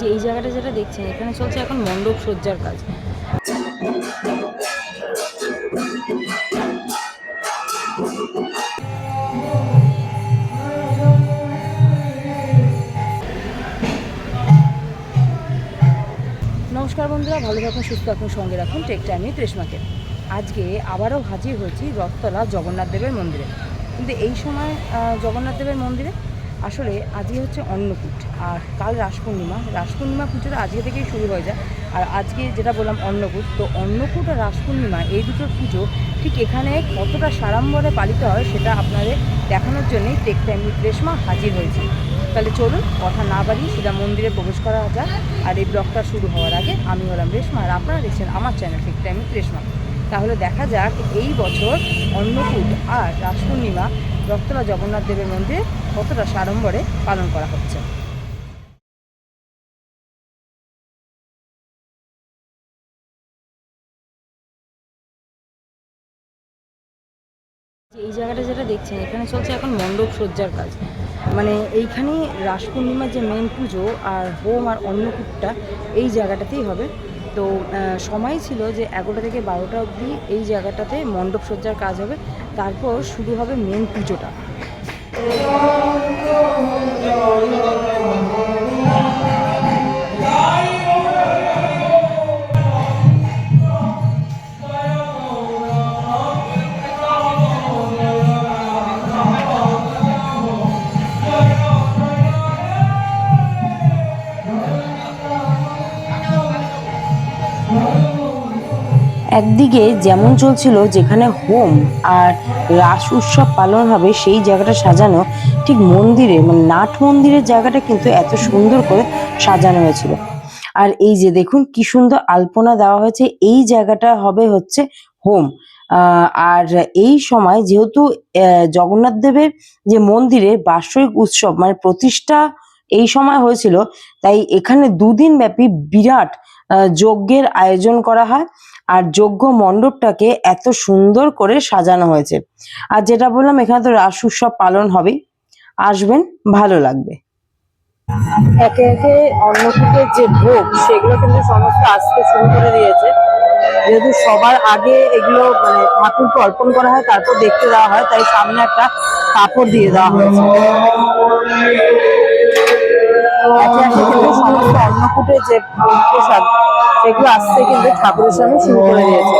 যে এই জায়গাটা যেটা দেখছেন, এখানে চলছে এখন মণ্ডপ সজ্জার কাজ। নমস্কার বন্ধুরা, ভালো থাকুন, সুস্থ থাকুন, সঙ্গে রাখুন। টেক টাইমে ত্রেশমাকে আজকে আবারও হাজির হয়েছি রথতলা জগন্নাথ দেবের মন্দিরে। কিন্তু এই সময় জগন্নাথ দেবের মন্দিরে আসলে আজকে হচ্ছে অন্নকূট আর কাল রাস পূর্ণিমা রাস পূর্ণিমা পুজোটা আজকে থেকেই শুরু হয়ে যায়। আর আজকে যেটা বললাম অন্নকূট, তো অন্নকূট আর রাস পূর্ণিমা এই দুটোর পুজো ঠিক এখানে কতটা সাড়ম্বরে পালিত হয় সেটা আপনাদের দেখানোর জন্যই টেক টাইম উইথ রেশমা হাজির হয়েছে। তাহলে চলুন, কথা না বাড়িয়ে সেটা মন্দিরে প্রবেশ করা যাক। আর এই ব্লগটা শুরু হওয়ার আগে আমি হলাম রেশমা আর আপনারা দেখছেন আমার channel Tech Time with Reshma তাহলে দেখা যাক এই বছর অন্নকূট আর রাস পূর্ণিমা রক্তলা জগন্নাথ দেবের মন্দিরে কতটা সাড়ম্বরে পালন করা হচ্ছে। এই জায়গাটা যেটা দেখছেন, এখানে চলছে এখন মণ্ডপ সজ্জার কাজ। মানে এইখানে রাস পূর্ণিমার যে মেন পুজো আর হোম আর অন্নকূটটা এই জায়গাটাতেই হবে। তো সময় ছিল যে এগারোটা থেকে বারোটা অবধি এই জায়গাটাতে মণ্ডপ সজ্জার কাজ হবে। তারপর শুরু হবে মেন পুজোটা। একদিকে যেমন চলছিল যেখানে হোম আর রাস উৎসব পালন হবে, সেই জায়গাটা সাজানো ঠিক মন্দিরে মানে নাট মন্দিরের জায়গাটা কিন্তু এত সুন্দর করে সাজানো হয়েছিল। আর এই যে দেখুন কি সুন্দর আলপনা দেওয়া হয়েছে, এই জায়গাটা হবে হচ্ছে হোম। আর এই সময় যেহেতু জগন্নাথ দেবের যে মন্দিরে বার্ষিক উৎসব মানে প্রতিষ্ঠা এই সময় হয়েছিল, তাই এখানে দুদিন ব্যাপী বিরাট যজ্ঞের আয়োজন করা হয়। আর যোগ্য মণ্ডপটাকে এত সুন্দর করে সাজানো হয়েছে। আর যেটা বললাম, এখানে তো রাস উৎসব পালন হবে আসবেন, ভালো লাগবে। একে একে অন্নকূটের যে ভোগ, সেগুলো কিন্তু সমস্ত আসতে শুরু করে দিয়েছে। যেহেতু সবার আগে এগুলো মানে ঠাকুরকে অর্পণ করা হয়, তারপর দেখতে দেওয়া হয়, তাই সামনে একটা কাপড় দিয়ে দেওয়া হয়েছে। একে একে কিন্তু সমস্ত অন্নকূটের যে প্রসাদ সেগুলো আসতে কিন্তু ঠাকুরের সামনে শুরু করে দিয়েছে।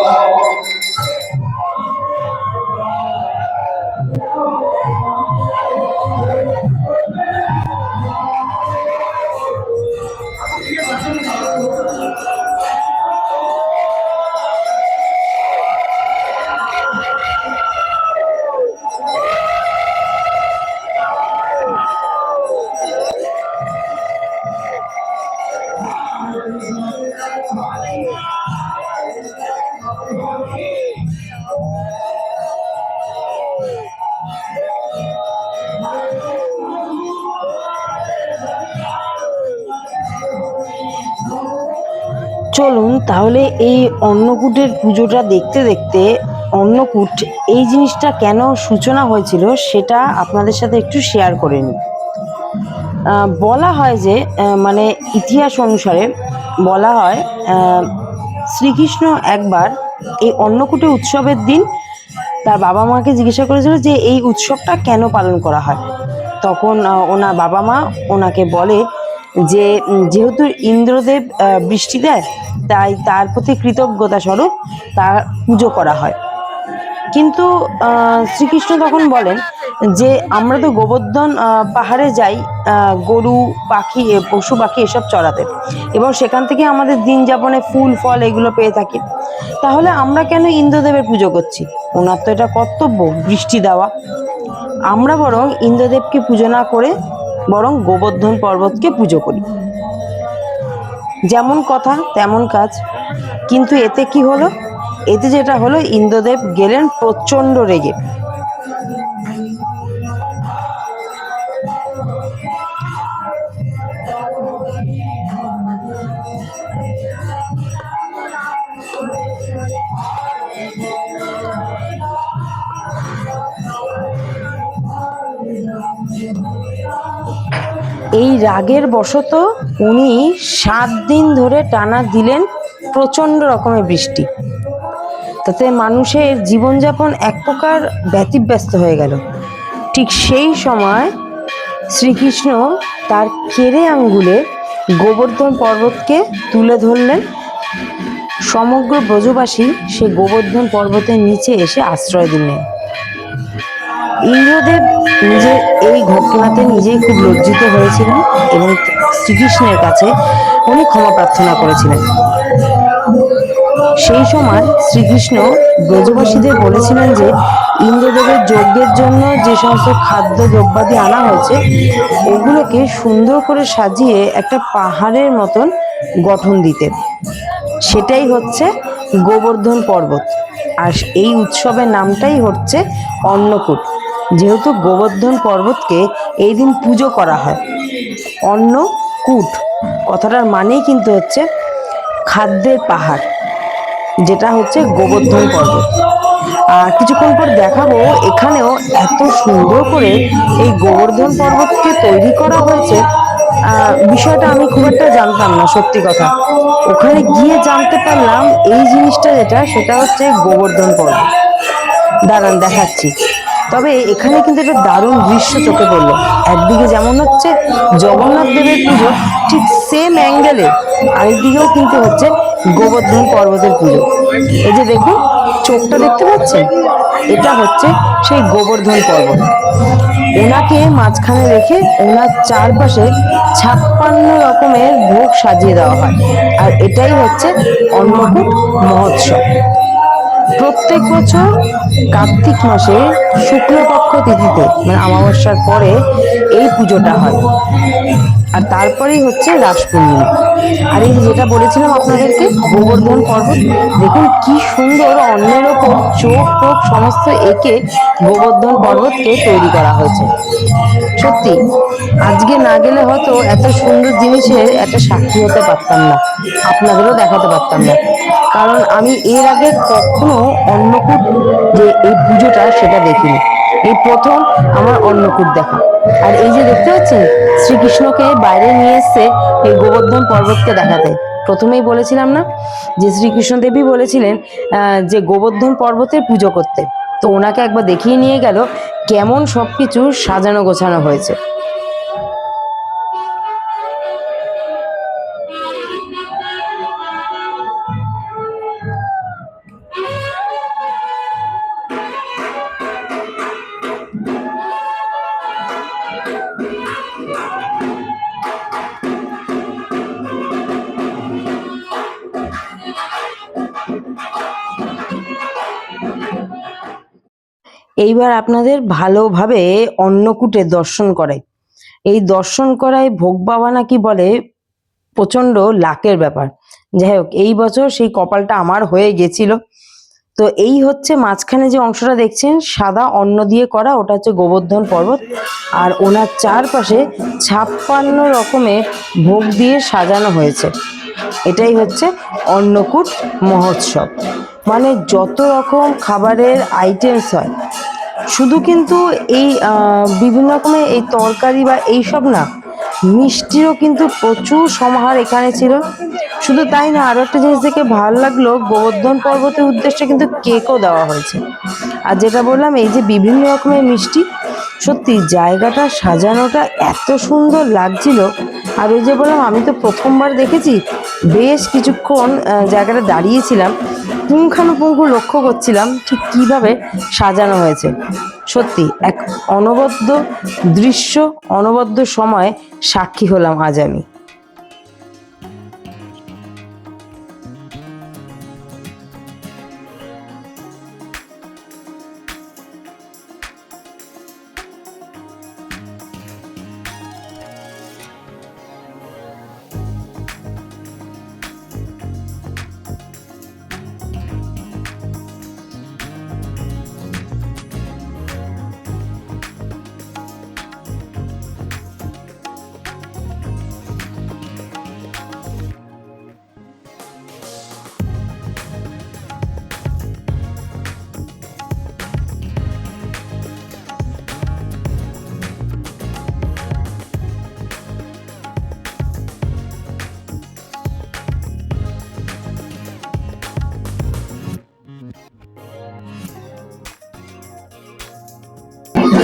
চলুন তাহলে এই অন্নকূটের পুজোটা দেখতে দেখতে অন্নকূট এই জিনিসটা কেন সূচনা হয়েছিল সেটা আপনাদের সাথে একটু শেয়ার করে নিই। বলা হয় যে মানে ইতিহাস অনুসারে বলা হয় শ্রীকৃষ্ণ একবার এই অন্নকূটে উৎসবের দিন তার বাবা মাকে জিজ্ঞাসা করেছিল যে এই উৎসবটা কেন পালন করা হয়? তখন ওনার বাবা মা ওনাকে বলে যে যেহেতু ইন্দ্রদেব বৃষ্টি দেয়, তাই তার প্রতি কৃতজ্ঞতা স্বরূপ তার পুজো করা হয়। কিন্তু শ্রীকৃষ্ণ তখন বলেন যে, আমরা তো গোবর্ধন পাহাড়ে যাই গরু, পাখি পশু, পাখি এসব চড়াতে। এবং সেখান থেকে আমাদের দিন যাপনে ফুল, ফল এগুলো পেয়ে থাকি। তাহলে আমরা কেন ইন্দ্রদেবের পুজো করছি? ওনার তো এটা কর্তব্য, বৃষ্টি দেওয়া। আমরা বরং ইন্দ্রদেবকে পুজো না করে বরং গোবর্ধন পর্বতকে পুজো করি। যেমন কথা, তেমন কাজ। কিন্তু এতে কি হলো? এতে যেটা হলো, ইন্দ্রদেব গেলেন প্রচণ্ড রেগে। এই রাগের বশত উনি সাত দিন ধরে টানা দিলেন প্রচণ্ড রকমের বৃষ্টি। তাতে মানুষের জীবনযাপন এক প্রকার ব্যতিব্যস্ত হয়ে গেল। ঠিক সেই সময় শ্রীকৃষ্ণ তার কেড়ে আঙ্গুলে গোবর্ধন পর্বতকে তুলে ধরলেন। সমগ্র ব্রজবাসী সে গোবর্ধন পর্বতের নিচে এসে আশ্রয় দিলেন। ইন্দ্রদেব নিজের এই ঘটনাতে নিজেই খুব লজ্জিত হয়েছিলেন এবং শ্রীকৃষ্ণের কাছে উনি ক্ষমা প্রার্থনা করেছিলেন। সেই সময় শ্রীকৃষ্ণ ব্রজবাসীদের বলেছিলেন যে, ইন্দ্রদেবের যজ্ঞের জন্য যে সমস্ত খাদ্য দ্রব্যাদি আনা হয়েছে, ওগুলোকে সুন্দর করে সাজিয়ে একটা পাহাড়ের মতন গঠন দিতে। সেটাই হচ্ছে গোবর্ধন পর্বত। আর এই উৎসবের নামটাই হচ্ছে অন্নকূট। যেহেতু গোবর্ধন পর্বতকে এই দিন পুজো করা হয়। অন্ন, কূট, কথাটার মানেই কিন্তু হচ্ছে খাদ্যের পাহাড়, যেটা হচ্ছে গোবর্ধন পর্বত। আর কিছুক্ষণ পর দেখাবো এখানেও এত সুন্দর করে এই গোবর্ধন পর্বতকে তৈরি করা হয়েছে। বিষয়টা আমি খুব একটা জানতাম না, সত্যি কথা। ওখানে গিয়ে জানতে পারলাম এই জিনিসটা যেটা, সেটা হচ্ছে গোবর্ধন পর্বত। দাঁড়ান, দেখাচ্ছি। তবে এখানে কিন্তু একটা দারুণ দৃশ্য চোখে পড়ল। একদিকে যেমন হচ্ছে জগন্নাথ দেবের পুজো, ঠিক সেম অ্যাঙ্গেলে আরেকদিকেও কিন্তু হচ্ছে গোবর্ধন পর্বতের পুজো। এই যে দেখুন, চোখটা দেখতে পাচ্ছেন? এটা হচ্ছে সেই গোবর্ধন পর্বত। ওনাকে মাঝখানে রেখে ওনার চারপাশে ছাপ্পান্ন রকমের ভোগ সাজিয়ে দেওয়া হয়। আর এটাই হচ্ছে অন্নকূট মহোৎসব। প্রত্যেক বছর কার্তিক মাসে শুক্লপক্ষ তিথিতে মানে অমাবস্যার পরে এই পুজোটা হয়। আর তারপরেই হচ্ছে রাস পূর্ণিমা আর এই যেটা বলেছিলাম আপনাদেরকে, গোবর্ধন পর্বত, দেখুন কি সুন্দর অন্যের ওপর চোখ টোক সমস্ত এঁকে গোবর্ধন পর্বতকে তৈরি করা হয়েছে। সত্যি, আজকে না গেলে হয়তো এত সুন্দর জিনিসের একটা সাক্ষী হতে পারতাম না, আপনাদেরও দেখাতে পারতাম না। কারণ আমি এর আগে কখনো অন্নকূট যে এই পুজোটা সেটা দেখিনি। এই প্রথম আমার অন্নকূট দেখা। আর এই যে দেখতে পাচ্ছেন, শ্রীকৃষ্ণকে বাইরে নিয়ে এসছে এই গোবর্ধন পর্বতকে দেখাতে। প্রথমেই বলেছিলাম না যে শ্রীকৃষ্ণ দেবী বলেছিলেন যে গোবর্ধন পর্বতের পুজো করতে। তো ওনাকে একবার দেখিয়ে নিয়ে গেল কেমন সব কিছু সাজানো গোছানো হয়েছে। এইবার আপনাদের ভালোভাবে অন্নকূটের দর্শন করে এই দর্শন করায় ভোগ বাবা নাকি বলে প্রচণ্ড লাকের ব্যাপার। যাই হোক, এই বছর সেই কপালটা আমার হয়ে গেছিল। তো এই হচ্ছে মাঝখানে যে অংশটা দেখছেন, সাদা অন্ন দিয়ে করা, ওটা হচ্ছে গোবর্ধন পর্বত। আর ওনার চারপাশে ছাপ্পান্ন রকমের ভোগ দিয়ে সাজানো হয়েছে। এটাই হচ্ছে অন্নকূট মহোৎসব। মানে যত রকম খাবারের আইটেমস হয় শুধু কিন্তু এই বিভিন্ন রকমের এই তরকারি বা এইসব না, মিষ্টিরও কিন্তু প্রচুর সমাহার এখানে ছিল। শুধু তাই না আরও একটা জিনিস দেখে ভালো লাগল, গোবর্ধন পর্বতের উদ্দেশ্যে কিন্তু কেকও দেওয়া হয়েছে। আর যেটা বললাম, এই যে বিভিন্ন রকমের মিষ্টি, সত্যি জায়গাটা সাজানোটা এত সুন্দর লাগছিল। আর ওই যে বললাম, আমি তো প্রথমবার দেখেছি, বেশ কিছুক্ষণ জায়গাটা দাঁড়িয়েছিলাম। পুঙ্খানুপুঙ্খ লক্ষ্য করছিলাম ঠিক কীভাবে সাজানো হয়েছে। সত্যি, এক অনবদ্য দৃশ্য, অনবদ্য সময় সাক্ষী হলাম আজ আমি।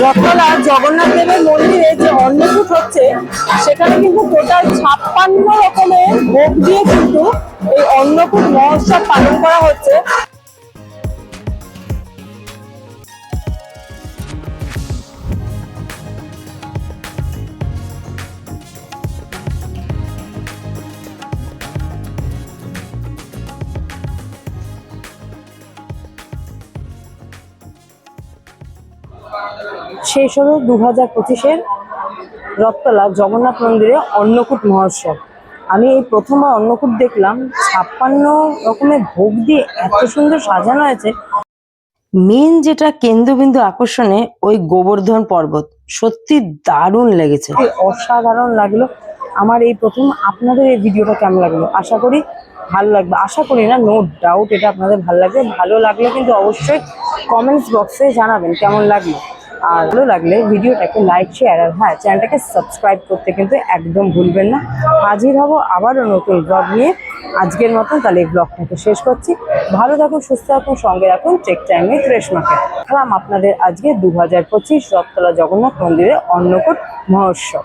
রথতলা জগন্নাথ দেবের মন্দিরে যে অন্নকূট হচ্ছে, সেখানে কিন্তু টোটাল ছাপ্পান্ন রকমের ভোগ দিয়ে কিন্তু এই অন্নকূট মহোৎসব পালন করা হচ্ছে। শেষ হলো দু হাজার পঁচিশের রথতলা জগন্নাথ মন্দিরে অন্নকূট মহোৎসব। আমি এই প্রথমবার অন্নকূট দেখলাম। ছাপ্পান্ন রকমের ভোগ দিয়ে এত সুন্দর সাজানো হয়েছে। মেন যেটা কেন্দ্রবিন্দু আকর্ষণে ওই গোবর্ধন পর্বত। সত্যি দারুণ লেগেছে। অসাধারণ লাগল। আমার এই প্রথম আপনাদের এই ভিডিওটা কেমন লাগল? আশা করি ভালো লাগবে। আশা করি না নো ডাউট এটা আপনাদের ভালো লাগবে। ভালো লাগলে কিন্তু অবশ্যই কমেন্টস বক্সে জানাবেন কেমন লাগল। আর ভালো লাগলে ভিডিওটাকে লাইক শেয়ার আর হ্যাঁ চ্যানেলটাকে সাবস্ক্রাইব করতে কিন্তু একদম ভুলবেন না। হাজির হব আবারও নতুন ব্লগ নিয়ে। আজকের মতন তাহলে এই ব্লগটাকে শেষ করছি। ভালো থাকুন, সুস্থ থাকুন, সঙ্গে রাখুন চেক টাইমে ফ্রেশ খেলাম আপনাদের আজকে দু হাজার পঁচিশ রথতলা জগন্নাথ মন্দিরে অন্নকূট মহোৎসব।